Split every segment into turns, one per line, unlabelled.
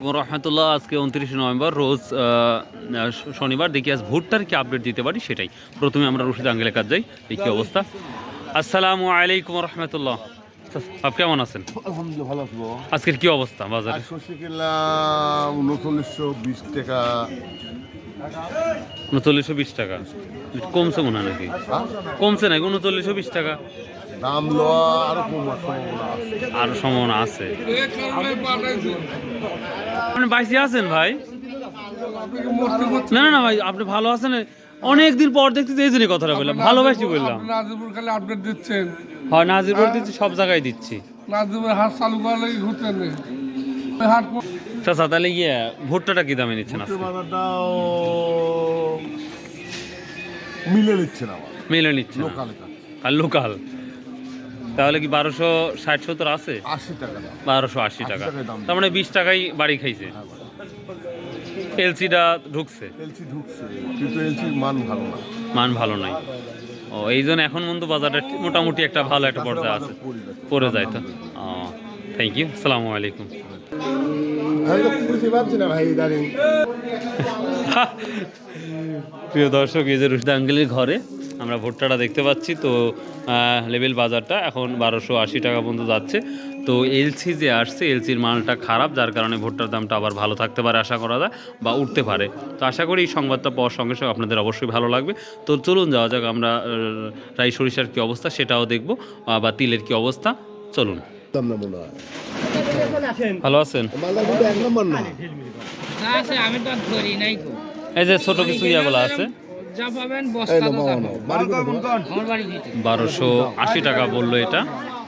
রহমতুল্লাহ আজকে উনত্রিশে নভেম্বর রোজ শনিবার দেখি আজ ভোটটার কি আপডেট দিতে পারি সেটাই। প্রথমে আমরা রশিদ আঙ্গেলের কাজ যাই এই কি অবস্থা। আসসালামু আলাইকুম রহমতুল্লাহ। আপ কেমন আছেন?
আলহামদুলিল্লাহ ভালো আছি
আজকের কি অবস্থা বাজারে?
উনচল্লিশশো বিশ টাকা।
উনচল্লিশশো বিশ টাকা। কমছে মনে হয় নাকি?
হ্যাঁ?
কমছে নাকি? উনচল্লিশশো বিশ টাকা।
দাম লওয়া আরও কমার সম্ভাবনা
আরও সম্ভাবনা আছে। আপনি বাইসি আছেন ভাই? না না না ভাই আপনি ভালো আছেন। অনেক দিন পর দেখতে এই জন্যই কথাটা বললাম। ভালোবাসি বললাম।
খালি আপডেট দিচ্ছেন।
হয় দিচ্ছি সব জায়গায় দিচ্ছি।
হাট চালু লাগে ঘুরতেন না। ওই হাট
চাচা তাহলে ইয়ে ভুট্টাটা কি দামে নিচ্ছেন আজকে?
মিলে নিচ্ছে না আমার
মেলে নিচ্ছে
লোকালে
আর লোকাল তাহলে কি বারোশো ষাট সত্তর আছে?
আশি টাকা
বারোশো আশি টাকা। তার মানে বিশ টাকাই বাড়ি খাইছে। এলসিটা ঢুকছে।
এলসি ঢুকছে কিন্তু এলসির মান ভালো না।
মান ভালো নাই। ও এই জন্য এখন পর্যন্ত বাজারটা মোটামুটি একটা ভালো একটা পর্যায়ে আছে। পড়ে যায় তো। ও থ্যাংক ইউ আসসালামু আলাইকুম। প্রিয় দর্শক এই যে রুশদা আঙ্কেলের ঘরে আমরা ভুট্টাটা দেখতে পাচ্ছি তো লেভেল বাজারটা এখন বারোশো আশি টাকা পর্যন্ত যাচ্ছে। তো এলসি যে আসছে এলসির মালটা খারাপ যার কারণে ভুট্টার দামটা আবার ভালো থাকতে পারে আশা করা যায় বা উঠতে পারে। তো আশা করি এই সংবাদটা পাওয়ার সঙ্গে সঙ্গে আপনাদের অবশ্যই ভালো লাগবে। তো চলুন যাওয়া যাক আমরা রাই সরিষার কী অবস্থা সেটাও দেখব বা তিলের কী অবস্থা চলুন। ভালো আছেন? এই যে ছোট কিছু ইয়াগুলো আছে। বারোশো আশি টাকা বলল এটা।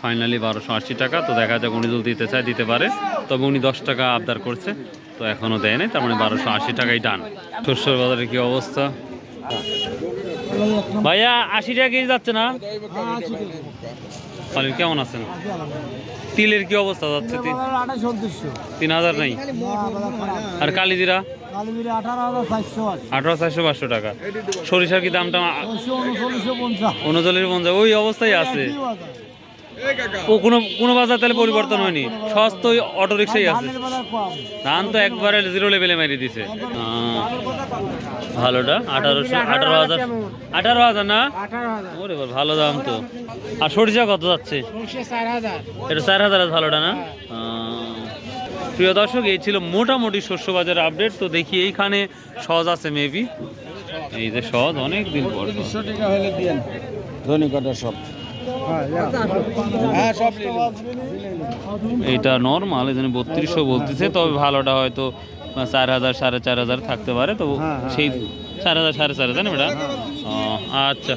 ফাইনালি বারোশো আশি টাকা তো দেখা যাক উনি যদি দিতে চায় দিতে পারে। তবে উনি দশ টাকা আবদার করছে তো এখনও দেয় নাই তার মানে বারোশো আশি টাকাই ডান শস্যর বাজারে কী অবস্থা? ভাইয়া আশি টাকা কেজি যাচ্ছে না? খালিদ কেমন আছেন? তিলের কি অবস্থা যাচ্ছে? তিন তিন হাজার নেই? আর কালিজিরা? আঠারো চারশো পাঁচশো টাকা। সরিষার কি দামটা উনচল্লিশ পঞ্চাশ ওই অবস্থায় আছে। ও কোনো কোনো বাজার তাহলে পরিবর্তন হয়নি। সস্তা ওই অটো রিক্সাই আছে। ধান তো একবারে জিরো লেভেলে মেরে দিছে। ভালোটা? আঠারোশো আঠারো হাজার আঠারো হাজার না? ওরে ভালো দাম তো। আর সরিষা কত যাচ্ছে? এটা চার হাজার। আছে ভালোটা না? প্রিয় দর্শক এই ছিল মোটামুটি শস্য বাজার আপডেট তো দেখি এইখানে সহজ আছে মেবি এই যে সহজ অনেক দিন পর এইটা নর্মাল এখানে বত্রিশশো বলতেছে তবে ভালোটা হয়তো চার হাজার সাড়ে চার হাজার থাকতে পারে তো সেই চার হাজার সাড়ে চার হাজার না আচ্ছা।